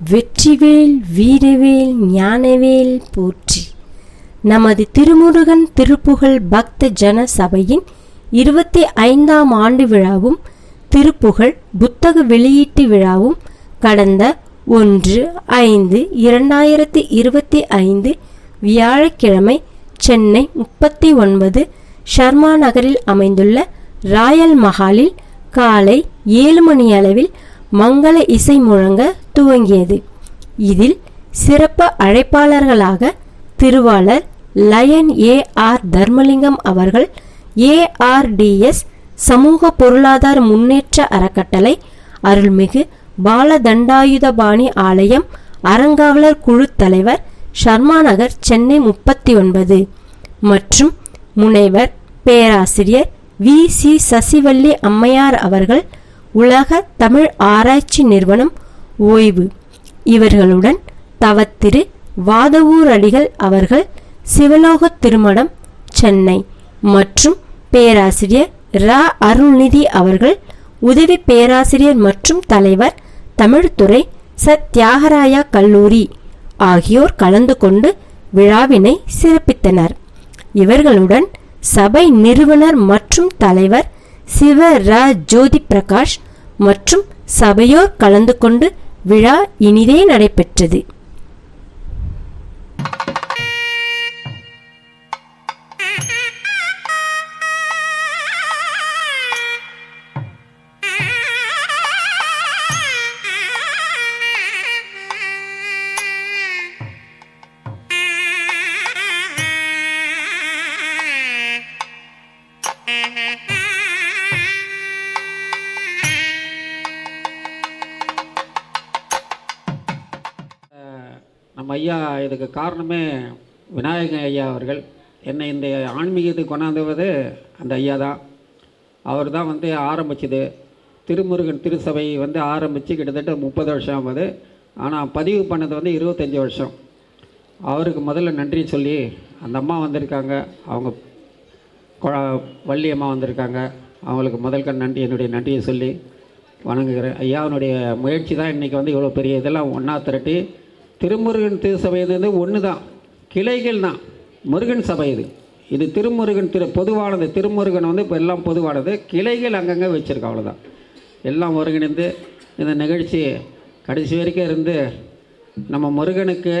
வெற்றிவேல் வீரவேல் ஞானவேல் போற்றி. நமது திருமுருகன் திருப்புகழ் பக்த ஜன சபையின் இருபத்தி ஐந்தாம் ஆண்டு விழாவும் திருப்புகழ் புத்தக வெளியீட்டு விழாவும் கடந்த ஒன்று ஐந்து இரண்டாயிரத்தி இருபத்தி ஐந்து வியாழக்கிழமை சென்னை முப்பத்தி ஒன்பது ஷர்மா நகரில் அமைந்துள்ள ராயல் மஹாலில் காலை ஏழு மணி அளவில் மங்கள இசை முழங்க துவங்கியது. இதில் சிறப்பு அழைப்பாளர்களாக திருவாளர் லயன் ஏ ஆர் தர்மலிங்கம் அவர்கள் ஏஆர்டிஎஸ் சமூக பொருளாதார முன்னேற்ற அறக்கட்டளை அருள்மிகு பாலதண்டாயுதபாணி ஆலயம் அறங்காவலர் குழு தலைவர் ஷர்மா நகர் சென்னை முப்பத்தி ஒன்பது மற்றும் முனைவர் பேராசிரியர் வி சி சசிவள்ளி அம்மையார் அவர்கள் உலக தமிழ் ஆராய்ச்சி நிறுவனம் ஓய்வு. இவர்களுடன் தவத்திரு வாதவூர் அடிகள் அவர்கள் சிவலோக திருமடம் சென்னை மற்றும் பேராசிரியர் ரா. அருள்நிதி அவர்கள் உதவி பேராசிரியர் மற்றும் தலைவர் தமிழ்துறை ச தியாகராயா கல்லூரி ஆகியோர் கலந்து கொண்டு விழாவினை சிறப்பித்தனர். இவர்களுடன் சபை நிறுவனர் மற்றும் தலைவர் சிவ. ர. ஜோதி பிரகாஷ் மற்றும் சபையோர் கலந்து கொண்டு விழா இனிதே நடைபெற்றது. நம்ம ஐயா இதுக்கு காரணமே விநாயகன் ஐயா அவர்கள். என்னை இந்த ஆன்மீகத்துக்கு கொண்டாந்துவது அந்த ஐயா தான். அவர் தான் வந்து ஆரம்பிச்சது. திருமுருகன் திருசபை வந்து ஆரம்பித்து கிட்டத்தட்ட முப்பது வருஷம் ஆகுது. ஆனால் பதிவு பண்ணது வந்து இருபத்தஞ்சி வருஷம். அவருக்கு முதல்ல நன்றி சொல்லி அந்த அம்மா வந்திருக்காங்க. அவங்க கொ- வள்ளி அம்மா வந்திருக்காங்க. அவங்களுக்கு முதல்க நன்றி என்னுடைய நன்றியை சொல்லி வணங்குகிறேன். ஐயாவுடைய முயற்சி தான் இன்றைக்கி வந்து இவ்வளோ பெரிய இதெல்லாம் ஒன்றா திரட்டி திருமுருகன் திருசபை இது வந்து ஒன்று தான் கிளைகள் தான் முருகன் சபை இது. இது திருமுருகன் திரு பொதுவானது திருமுருகன் வந்து இப்போ எல்லாம் பொதுவானது. கிளைகள் அங்கங்கே வச்சுருக்கோம் அவ்வளோதான் எல்லாம் ஒருங்கிணைந்து இந்த நிகழ்ச்சி கடைசி வரைக்கும் இருந்து நம்ம முருகனுக்கு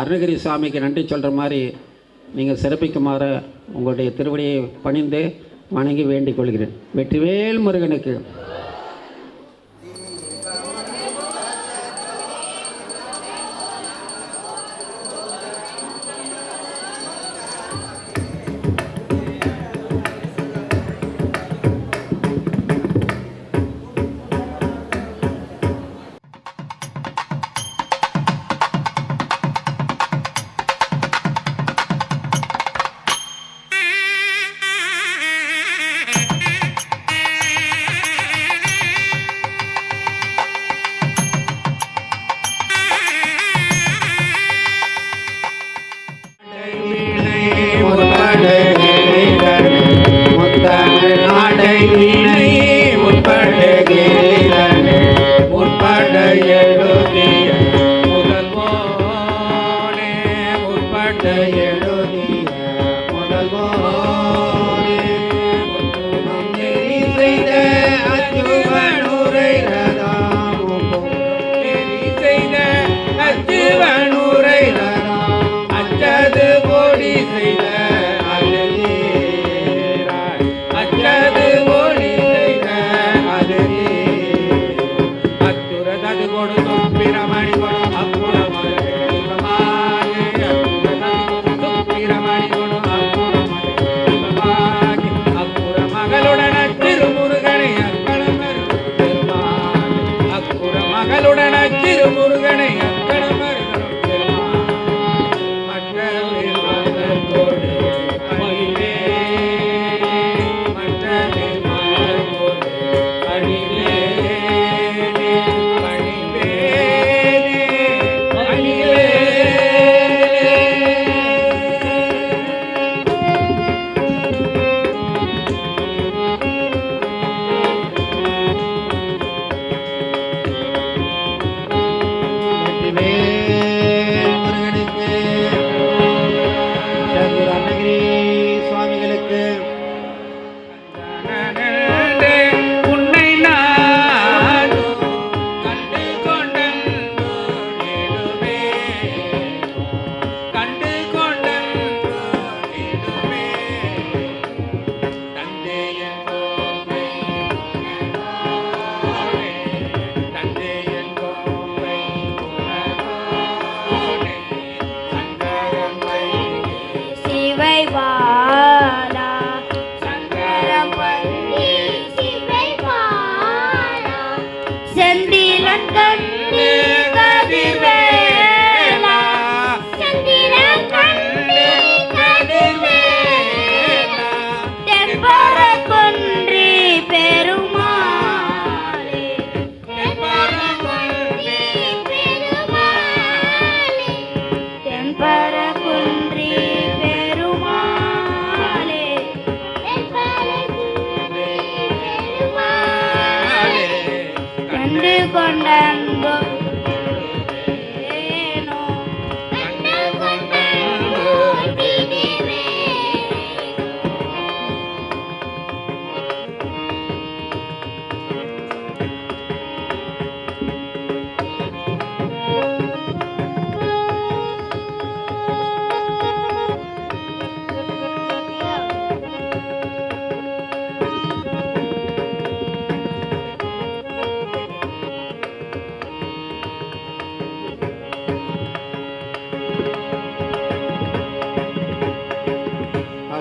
அருணகிரி சுவாமிக்கு நன்றி சொல்கிற மாதிரி நீங்கள் சிறப்பிக்குமாறு உங்களுடைய திருவடியை பணிந்து வணங்கி வேண்டிக் கொள்கிறேன். வெற்றிவேல் முருகனுக்கு. Yeah, yeah, yeah.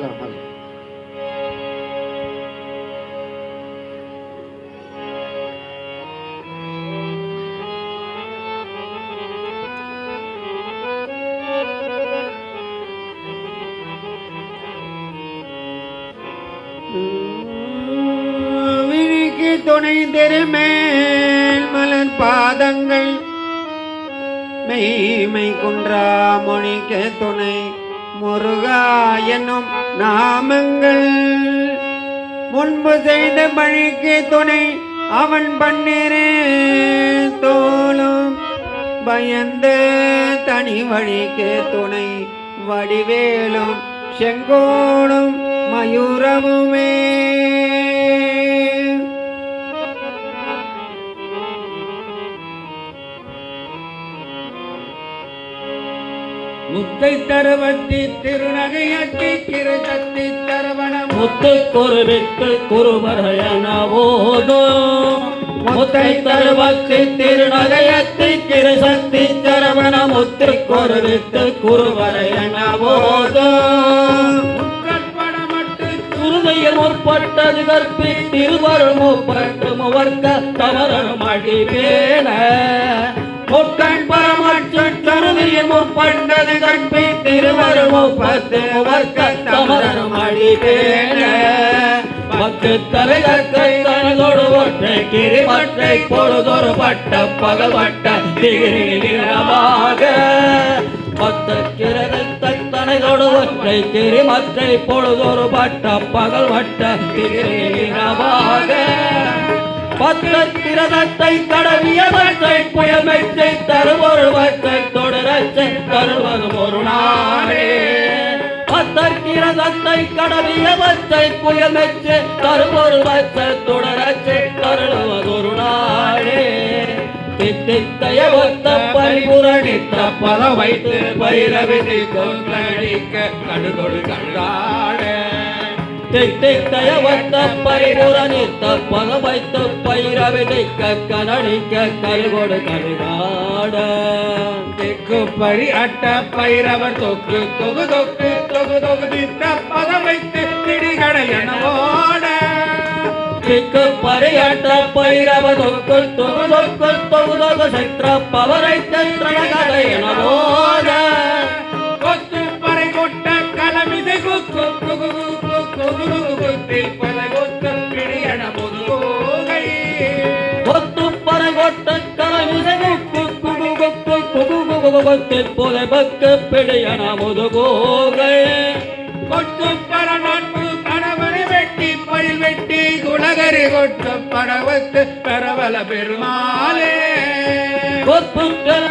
Hello hello துணை திருமேல் மலர் பாதங்கள். மெய்மை குன்றா மொழிக்க துணை முருகா என்னும் நாமங்கள். முன்பு செய்த பழிக்கு துணை அவன் பண்ணிரே தோலும் பயந்த தனி வழிக்கு துணை வடிவேலும் செங்கோடும் மயூரமுமே. முத்தை தருவத்தி திருநகையத்தி திருச்சத்தி தரவண முத்து குருவித்து குருவரையனவோதோ. முத்தை தருவத்து திருநகையத்து கிருசக்தி தரவண முத்து குருவித்து குருவரையனவோதோ. முக்கட்படமட்டு முற்பட்டது கற்பி திருவருள் முப்பட்டு முவர்க்க தவறரும் அடி பேண முக்கண் பரமற்று கருதியில் முப்பட்டது கற்பி திருவருள் முப்பத்து முவர்க்க தவறரும் அடி பத்து தலைகற்கை தனதோடு ஒற்றை கிரிமற்றை பொழுதொரு பட்ட பகவட்ட திகிரிமாக பத்த கிரகத்தை தனைதோடு ஒற்றை கிரிமற்றை பொழுதொரு பட்ட பகல் வட்ட திகிரிமாக பத்த கிரதத்தை கடவிய வற்றை புயமெச்சை தருவொரு வற்றை தொடரச்சை தருவதும் ஒரு நாளே. பத்தற்கிரதத்தை கடவிய வச்சை புயமெச்சு தருவொரு வச்சை தொடரச்சை தருவதொரு நாளே. தித்தித்தைய பரிபுரணித்த பல வைத்து பைரவிதி கொன்றடிக்க கடுகொடு கண்டாட தித்தித்தைய ஒத்த பரிபுரணித்த பல வைத்து பைரவிதிக்க கனடிக்க கருகொடு கருகாட தெற்கு பரி அட்ட பயிரவர் தொக்கு தொகு தொக்கு தொகு தொகு திட்ட பதம் வைத்து திடிகடை எனவோட திக்கு பரியாட்ட பைரவ தொக்குள் தொகு தொக்குள் தொகுதொகு சைத்திர பவரை சந்திரகதை எனவோட குகு குகு கொத்தில் புதை பக்கு பிடியன முதுகோகை. கொட்டு பர நட்பு கணவனை வெட்டி பயில் வெட்டி குலகரி கொட்டு படவத்து பரவல பெருமாளே. கொத்து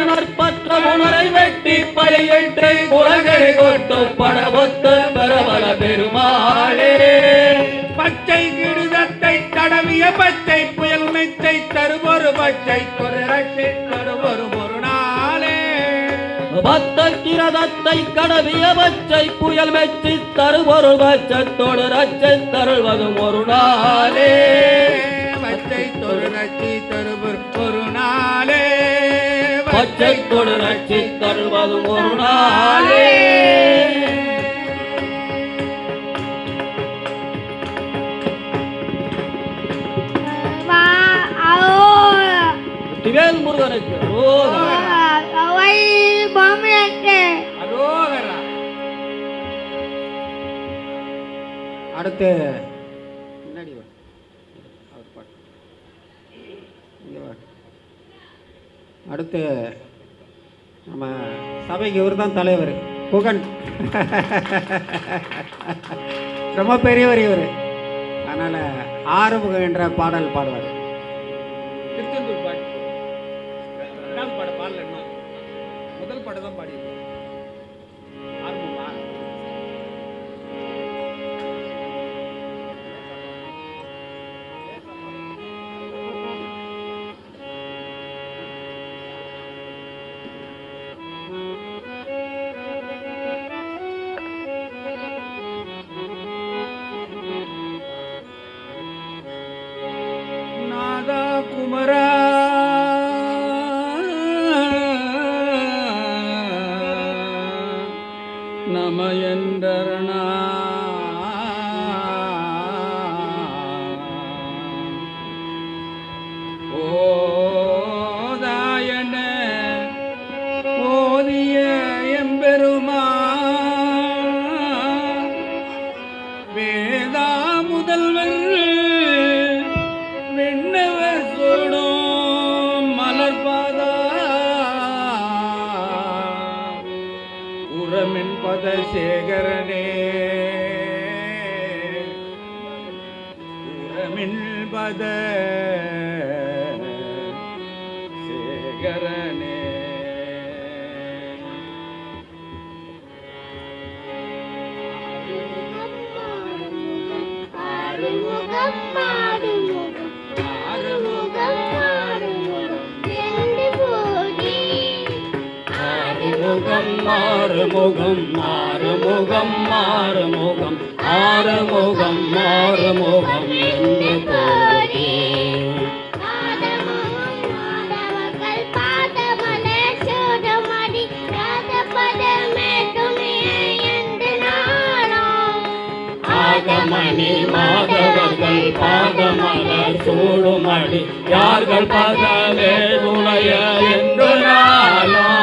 நற்பற்ற உணரை வெட்டி பலியிட்டு குலகரை கொட்டு படவத்து பரவல பெருமாளே. பச்சை கிடுதத்தை தடவிய பச்சை புயல் மெச்சை தருவொரு பச்சை குரட்சை தருவொரு பத்த கிரதத்தை கடவிய பச்சை புயல் மெச்சி தருவொரு பச்சத்தோடு ரச்சை தருள்வதும் ஒரு நாளே. பச்சை தொழுநச்சி தருவர் ஒரு நாளே. பச்சை தொடு ரச்சி தருள்வதும் ஒரு நாளே. வா ahora திவேல் முருகனுக்கு. அடுத்து முன்னாடி அடுத்து நம்ம சபைக்கு இவர் தான் தலைவர். புகன். ரொம்ப பெரியவர் இவர். அதனால் ஆறுமுகம் என்ற பாடல் பாடுவார். திருச்செந்தூர் பாட்டு. பாடல் முதல் பாட்டு தான் பாடியிருக்கோம். சேகரனே ஆறுமுகம் ஆறுமுகம் ஆறுமுகம் ஆறுமுகம் ரெண்டு ஆகமணி மாதவர்கள் பாதமலர் சூடுமடி யார்கள் பதவே துணைய என்று நாளாம்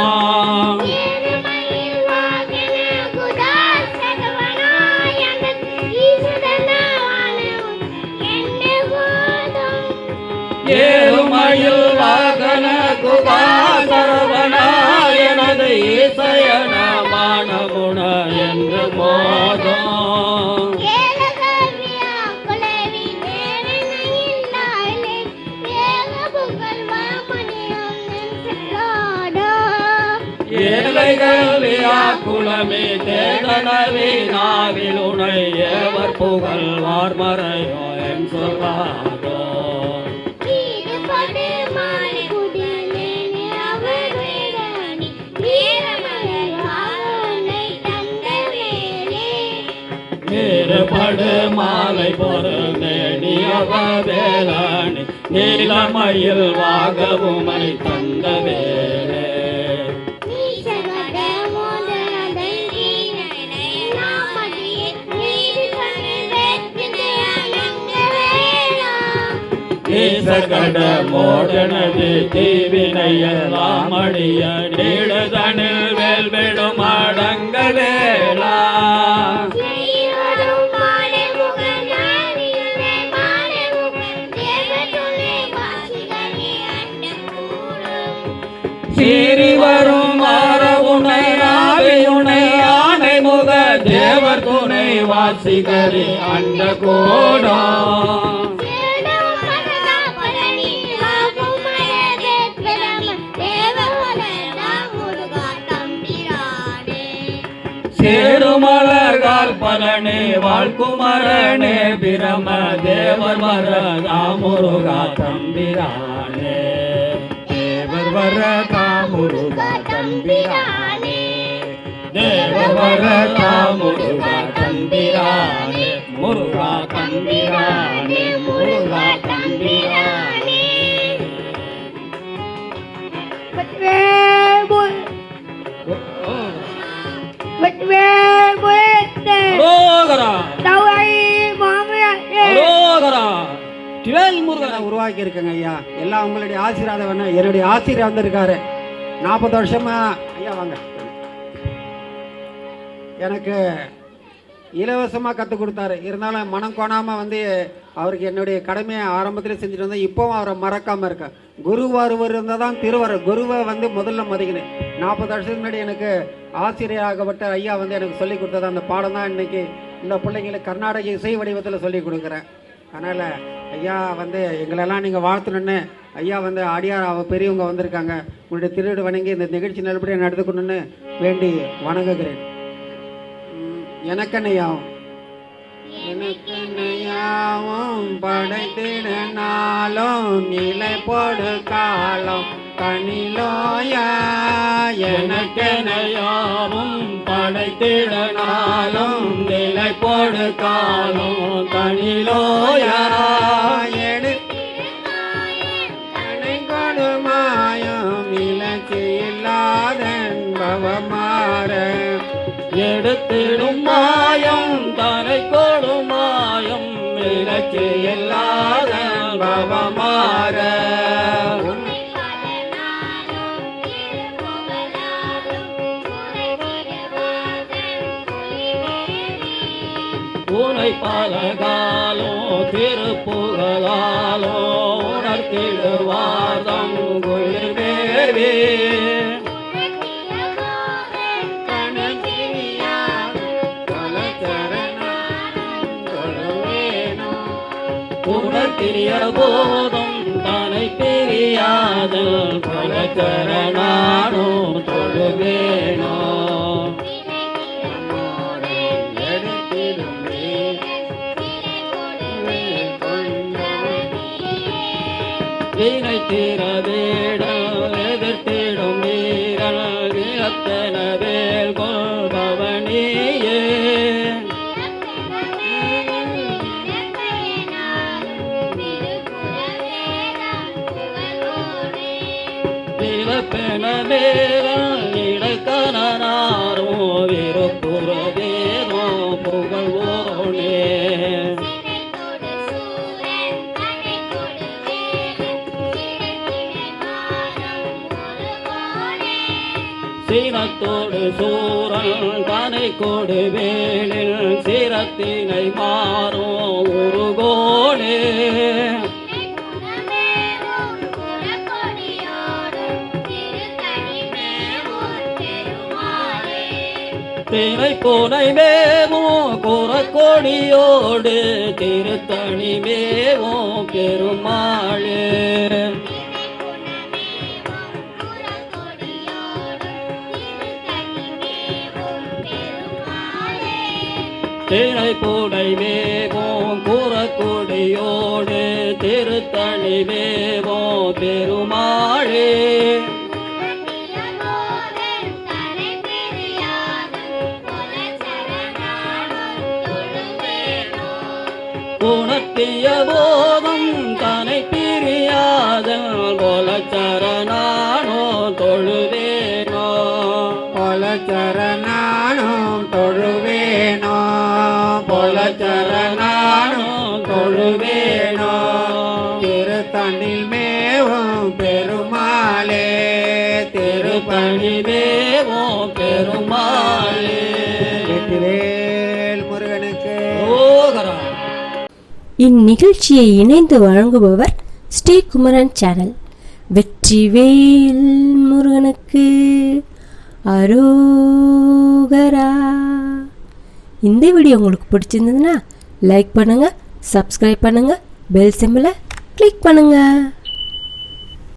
ஏழைகள் குலமே தேடனவே நாவில் உனை ஏவர் புகழ் வார்மறையோ என் சொல்லாதோ. வேறுபடு மாலை பொருந்தே நீ வேளாணி நீலமயில் வாகவுமை தந்த ஈசகட மோடனது தீவினையெல்லாம் அடிய நீடுதனில் வேல்விடும் அடங்க சீறி வரும் மாறவுனை ஆவியுனை ஆனை முக தேவர் துணை வாசிகரி அண்ட கோடா சேருமலர்கால் பலனே வாழ்குமரனே பிரம தேவர் வரதா முருகா தம்பிரானே தேவர் வரதா முருகா தம்பிரானே தேவர் வரதா முருகா தம்பிரானே முருகா தம்பிரானே முருகா தம்பிரானே உருவாக்கி இருக்கேங்க ஐயா. எல்லாம் உங்களுடைய ஆசீர்வாதம் வேணும். என்னுடைய ஆசிரியர் வந்திருக்காரு. நாற்பது வருஷமா ஐயா வாங்க. எனக்கு இலவசமாக கற்றுக் கொடுத்தாரு. இருந்தாலும் மனம் கோணாமல் வந்து அவருக்கு என்னுடைய கடமையை ஆரம்பத்தில் செஞ்சுட்டு வந்தேன். இப்போவும் அவரை மறக்காமல் இருக்கேன். குரு வருவர் இருந்தால் தான் திருவர் குருவை வந்து முதல்ல மதிக்கினேன் நாற்பது வருஷத்துக்கு முன்னாடி எனக்கு ஆசிரியராகப்பட்ட ஐயா வந்து எனக்கு சொல்லி கொடுத்தது அந்த பாடம் தான் இன்னைக்கு இந்த பிள்ளைங்களுக்கு கர்நாடக இசை வடிவத்தில் சொல்லி கொடுக்குறேன். அதனால் ஐயா வந்து எங்களெல்லாம் நீங்கள் வாழ்த்தணுன்னு ஐயா வந்து அடியார் அவ பெரியவங்க வந்திருக்காங்க. உங்களுடைய திருவிடு வணங்கி இந்த நிகழ்ச்சி நல்லபடியாக நடந்துக்கணும்னு வேண்டி வணங்குகிறேன். ம், எனக்கென்னையாவும்? எனக்கென்னையாவும் படைத்திட நாளும் நிலை போடு காலம். கணிலோயா படைத்திடனாலும் நிலை போடு கணிலோயா எடுத்திடும் மாயம் தனை கொடுமாயம் மாயம் இலக்கு பவமாற பலகாலோ திருப்புகளாலோ உணர்த்திடுவாதம் குளிர்வேவே உணர்த்திய போதும் தனை பிரியாது பலகரணானோ தொழுவேனோ. புகழ்வோனே. சீரத்தோடு சூரன் தனை கொடு வேலில் சீரத்தினை மாறும் உருகோனே. திரை மேவோ குறக்கொடியோடு திருத்தணி மேவோ பெருமாளே. திரை கூடை மேவும் குறக்கொடியோடு திருத்தணி மேவும் பொலச்சரணானும் தொழுவேனோ திருத்தண்டில் மேவும் பெருமாளே திருப்பணி பணிவேவோ பெருமாளே. வெற்றிவேல் முருகனுக்கு. ஓகரா. இந்நிகழ்ச்சியை இணைந்து வழங்குபவர் ஸ்ரீகுமரன் சேனல். வெற்றிவேல் முருகனுக்கு அரோகரா. இந்த வீடியோ உங்களுக்கு பிடிச்சிருந்ததுன்னா லைக் பண்ணுங்கள் சப்ஸ்கிரைப் பண்ணுங்கள் பெல் சிம்பிளை கிளிக் பண்ணுங்கள்